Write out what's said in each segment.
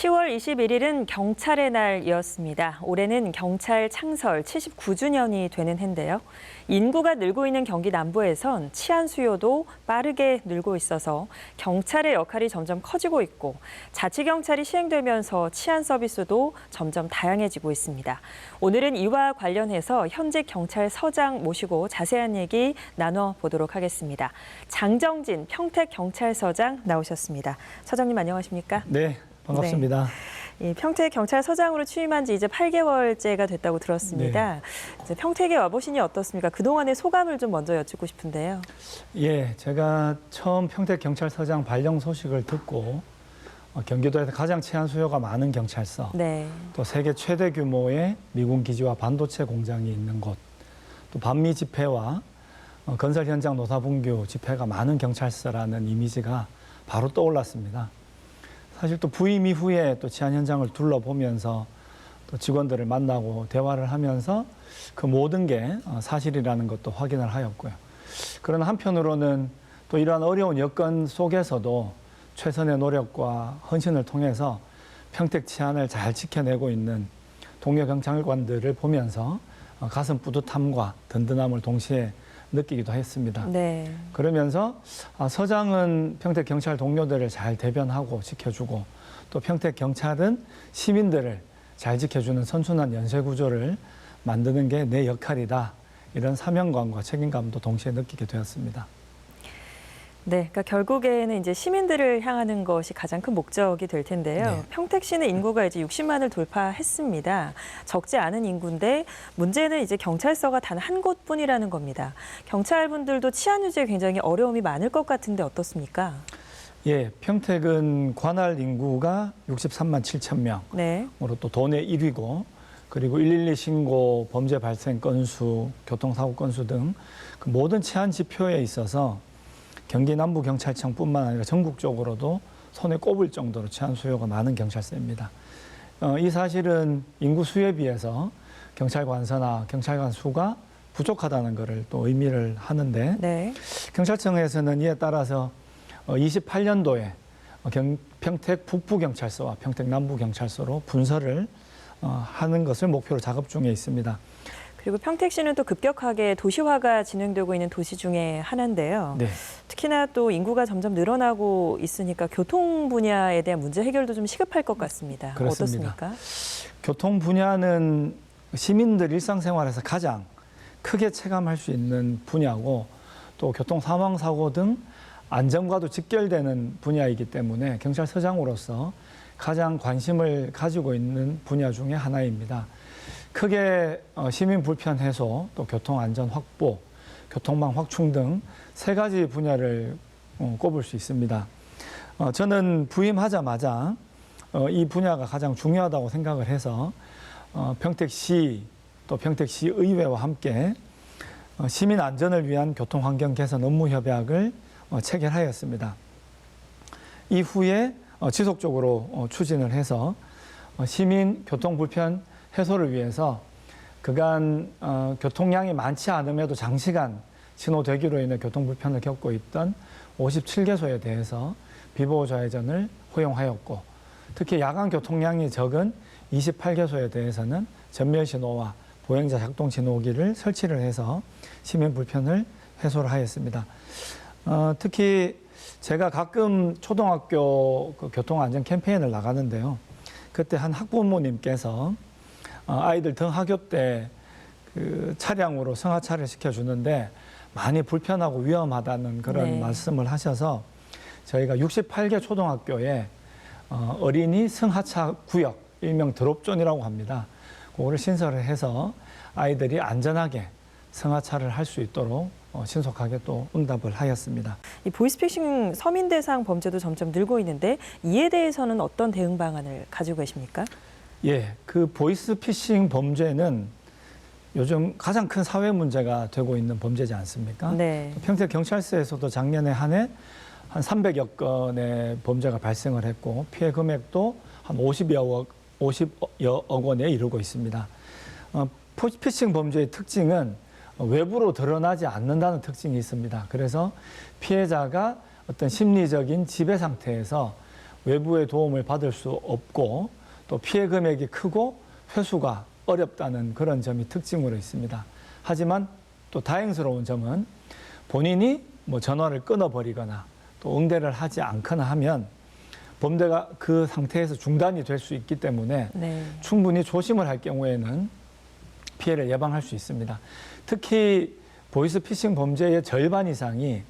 10월 21일은 경찰의 날이었습니다. 올해는 경찰 창설 79주년이 되는 해인데요. 인구가 늘고 있는 경기 남부에선 치안 수요도 빠르게 늘고 있어서 경찰의 역할이 점점 커지고 있고 자치경찰이 시행되면서 치안 서비스도 점점 다양해지고 있습니다. 오늘은 이와 관련해서 현직 경찰서장 모시고 자세한 얘기 나눠보도록 하겠습니다. 장정진 평택경찰서장 나오셨습니다. 서장님 안녕하십니까? 네, 반갑습니다. 이 평택 경찰서장으로 취임한 지 이제 8개월째가 됐다고 들었습니다. 이제 평택에 와보시니 어떻습니까? 그동안의 소감을 좀 먼저 여쭙고 싶은데요. 예, 제가 처음 평택 경찰서장 발령 소식을 듣고 어, 경기도에서 가장 치안 수요가 많은 경찰서, 네. 또 세계 최대 규모의 미군 기지와 반도체 공장이 있는 곳, 또 반미 집회와 어, 건설 현장 노사분규 집회가 많은 경찰서라는 이미지가 바로 떠올랐습니다. 사실 또 부임 이후에 또 치안 현장을 둘러보면서 또 직원들을 만나고 대화를 하면서 그 모든 게 어, 사실이라는 것도 확인을 하였고요. 그러나 한편으로는 또 이러한 어려운 여건 속에서도 최선의 노력과 헌신을 통해서 평택 치안을 잘 지켜내고 있는 동료 경찰관들을 보면서 어, 가슴 뿌듯함과 든든함을 동시에 느끼기도 했습니다. 네. 그러면서 아, 서장은 평택 경찰 동료들을 잘 대변하고 지켜주고 또 평택 경찰은 시민들을 잘 지켜주는 선순환 연쇄 구조를 만드는 게 내 역할이다. 이런 사명감과 책임감도 동시에 느끼게 되었습니다. 네. 그러니까 결국에는 이제 시민들을 향하는 것이 가장 큰 목적이 될 텐데요. 네. 평택시는 인구가 이제 60만을 돌파했습니다. 적지 않은 인구인데 문제는 이제 경찰서가 단 한 곳뿐이라는 겁니다. 경찰분들도 치안 유지에 굉장히 어려움이 많을 것 같은데 어떻습니까? 예, 평택은 관할 인구가 63만 7천 명으로 네. 또 도내 1위고 그리고 112 신고, 범죄 발생 건수, 교통사고 건수 등 그 모든 치안 지표에 있어서 경기 남부 경찰청뿐만 아니라 전국적으로도 손에 꼽을 정도로 치안 수요가 많은 경찰서입니다. 어, 이 사실은 인구 수에 비해서 경찰 관서나 경찰관 수가 부족하다는 것을 또 의미를 하는데 네. 경찰청에서는 이에 따라서 28년도에 평택 북부 경찰서와 평택 남부 경찰서로 분설을 어, 하는 것을 목표로 작업 중에 있습니다. 그리고 평택시는 또 급격하게 도시화가 진행되고 있는 도시 중에 하나인데요. 네. 특히나 또 인구가 점점 늘어나고 있으니까 교통 분야에 대한 문제 해결도 좀 시급할 것 같습니다. 그렇습니다. 어떻습니까? 교통 분야는 시민들 일상생활에서 가장 크게 체감할 수 있는 분야고 또 교통 사망 사고 등 안전과도 직결되는 분야이기 때문에 경찰서장으로서 가장 관심을 가지고 있는 분야 중에 하나입니다. 크게 어, 시민 불편 해소, 또 교통 안전 확보, 교통망 확충 등 세 가지 분야를 어, 꼽을 수 있습니다. 어, 저는 부임하자마자 어, 이 분야가 가장 중요하다고 생각을 해서 어, 평택시 또 평택시 의회와 함께 어, 시민 안전을 위한 교통 환경 개선 업무 협약을 어, 체결하였습니다. 이후에 어, 지속적으로 어, 추진을 해서 어, 시민 교통 불편 해소를 위해서 그간 어, 교통량이 많지 않음에도 장시간 신호 대기로 인해 교통 불편을 겪고 있던 57개소에 대해서 비보호 좌회전을 허용하였고 특히 야간 교통량이 적은 28개소에 대해서는 전멸 신호와 보행자 작동 신호기를 설치를 해서 시민 불편을 해소를 하였습니다. 어, 특히 제가 가끔 초등학교 그 교통안전 캠페인을 나가는데요. 그때 한 학부모님께서 어, 아이들 등하교 때 그 차량으로 승하차를 시켜주는데 많이 불편하고 위험하다는 그런 네. 말씀을 하셔서 저희가 68개 초등학교에 어, 어린이 승하차 구역, 일명 드롭존이라고 합니다. 그거를 신설을 해서 아이들이 안전하게 승하차를 할 수 있도록 어, 신속하게 또 응답을 하였습니다. 이 보이스피싱 서민 대상 범죄도 점점 늘고 있는데 이에 대해서는 어떤 대응 방안을 가지고 계십니까? 예, 그 보이스 피싱 범죄는 요즘 가장 큰 사회 문제가 되고 있는 범죄지 않습니까? 네. 평택 경찰서에서도 작년에 한 해 한 300여 건의 범죄가 발생을 했고 피해 금액도 한 50여억 50여억 원에 이르고 있습니다. 어, 피싱 범죄의 특징은 외부로 드러나지 않는다는 특징이 있습니다. 그래서 피해자가 어떤 심리적인 지배 상태에서 외부의 도움을 받을 수 없고 또 피해 금액이 크고 회수가 어렵다는 그런 점이 특징으로 있습니다. 하지만 또 다행스러운 점은 본인이 뭐 전화를 끊어버리거나 또 응대를 하지 않거나 하면 범죄가 그 상태에서 중단이 될 수 있기 때문에 네. 충분히 조심을 할 경우에는 피해를 예방할 수 있습니다. 특히 보이스피싱 범죄의 절반 이상이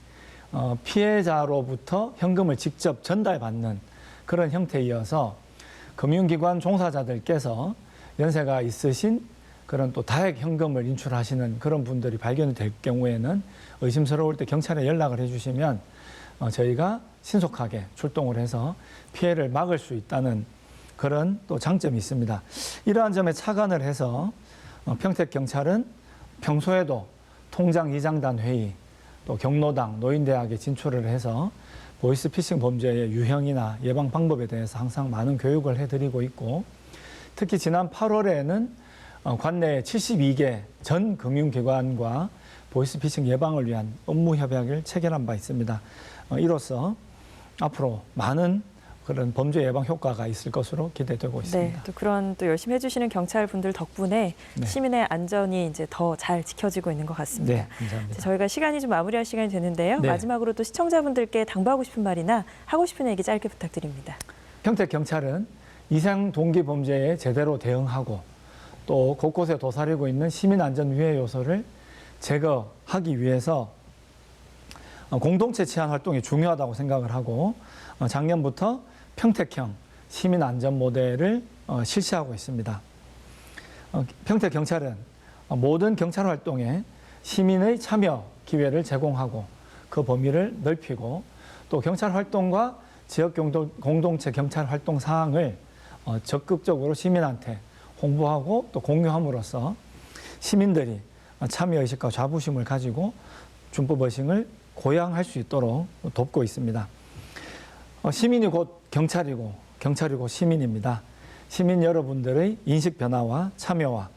어, 피해자로부터 현금을 직접 전달받는 그런 형태이어서 금융기관 종사자들께서 연세가 있으신 그런 또 다액 현금을 인출하시는 그런 분들이 발견이 될 경우에는 의심스러울 때 경찰에 연락을 해주시면 어, 저희가 신속하게 출동을 해서 피해를 막을 수 있다는 그런 또 장점이 있습니다. 이러한 점에 착안을 해서 어, 평택 경찰은 평소에도 통장 이장단 회의 또 경로당 노인대학에 진출을 해서 보이스피싱 범죄의 유형이나 예방 방법에 대해서 항상 많은 교육을 해드리고 있고 특히 지난 8월에는 어, 관내 72개 전 금융기관과 보이스피싱 예방을 위한 업무 협약을 체결한 바 있습니다. 어, 이로써 앞으로 많은 그런 범죄 예방 효과가 있을 것으로 기대되고 네, 있습니다. 또 그런 또 열심히 해주시는 경찰 분들 덕분에 네. 시민의 안전이 이제 더 잘 지켜지고 있는 것 같습니다. 네, 감사합니다. 저희가 시간이 좀 마무리할 시간이 되는데요. 네. 마지막으로 또 시청자분들께 당부하고 싶은 말이나 하고 싶은 얘기 짧게 부탁드립니다. 평택 경찰은 이상 동기 범죄에 제대로 대응하고 또 곳곳에 도사리고 있는 시민 안전 위해 요소를 제거하기 위해서 어, 공동체 치안 활동이 중요하다고 생각을 하고 어, 작년부터 평택형 시민 안전 모델을 어, 실시하고 있습니다. 어, 평택 경찰은 어, 모든 경찰 활동에 시민의 참여 기회를 제공하고 그 범위를 넓히고 또 경찰 활동과 지역 공동- 공동체 경찰 활동 사항을 어, 적극적으로 시민한테 홍보하고 또 공유함으로써 시민들이 어, 참여 의식과 자부심을 가지고 준법 의식을 고양할 수 있도록 돕고 있습니다. 어, 시민이 곧 경찰이고 경찰이 곧 시민입니다. 시민 여러분들의 인식 변화와 참여와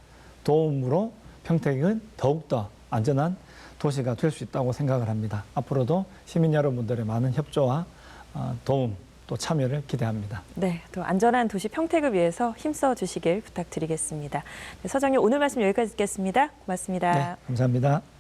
도움으로 평택은 더욱더 안전한 도시가 될 수 있다고 생각을 합니다. 앞으로도 시민 여러분들의 많은 협조와 어, 도움 또 참여를 기대합니다. 네, 또 안전한 도시 평택을 위해서 힘써 주시길 부탁드리겠습니다. 네, 서장님 오늘 말씀 여기까지 듣겠습니다. 고맙습니다. 네, 감사합니다.